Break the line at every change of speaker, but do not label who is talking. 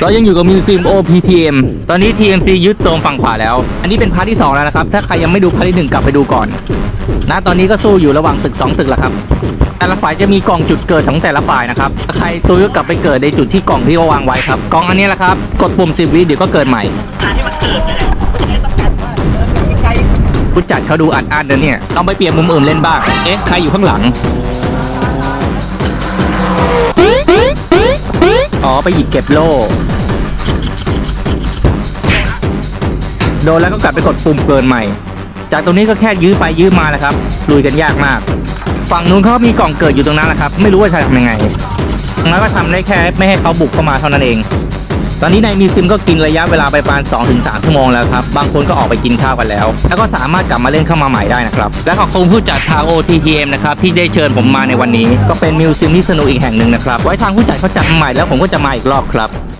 เรายังอยู่กับมิวเซียม OPTM ตอนนี้ TMC ยึดตรงฝั่งขวาแล้ว อันนี้เป็นพาร์ทที่ 2 แล้วนะครับ ถ้าใครยังไม่ดูพาร์ทที่ 1 กลับไปดูก่อนณตอนนี้ก็สู้อยู่ระหว่างตึก 2 ตึกแล้วครับ แต่ละฝ่ายจะมีกล่องจุดเกิดของแต่ละฝ่ายนะครับ ใครตัวก็กลับไปเกิดในจุดที่กล่องที่เขาวางไว้ครับ กล่องอันนี้แหละครับ กดปุ่ม 10 วิเดี๋ยวก็เกิดใหม่ผู้จัดเขาดูอัดอั้นเนี่ยต้องไปเปลี่ยนมุมอื่นเล่นบ้าง เอ๊ะใครอยู่ข้างหลังอ๋อ ไปหยิบเก็บโล่ โดนแล้วก็กลับไปกดปุ่มเกินใหม่ จากตรงนี้ก็แค่ยื้อไปยื้อมาแหละครับลุยกันยากมาก ฝั่งนู้นเขามีกล่องเกิดอยู่ตรงนั้นแหละครับ ไม่รู้ว่าจะทำยังไงงั้นก็ทำได้แค่ไม่ให้เขาบุกเข้ามาเท่านั้นเอง ตอนนี้ในมีซิมก็กินระยะเวลาไปประมาณ2-3ชั่วโมงแล้วครับ บางคนก็ออกไปกินข้าวกันแล้ว แล้วก็สามารถกลับมาเล่นเข้ามาใหม่ได้นะครับ และขอบคุณผู้จัดทาง OTTM นะครับที่ได้เชิญผมมาในวันนี้ ก็เป็นมิวซิมที่สนุกอีกแห่งหนึ่งนะครับ ไว้ทางผู้จัดเขาจัดใหม่แล้วผมก็จะมาอีกรอบครับ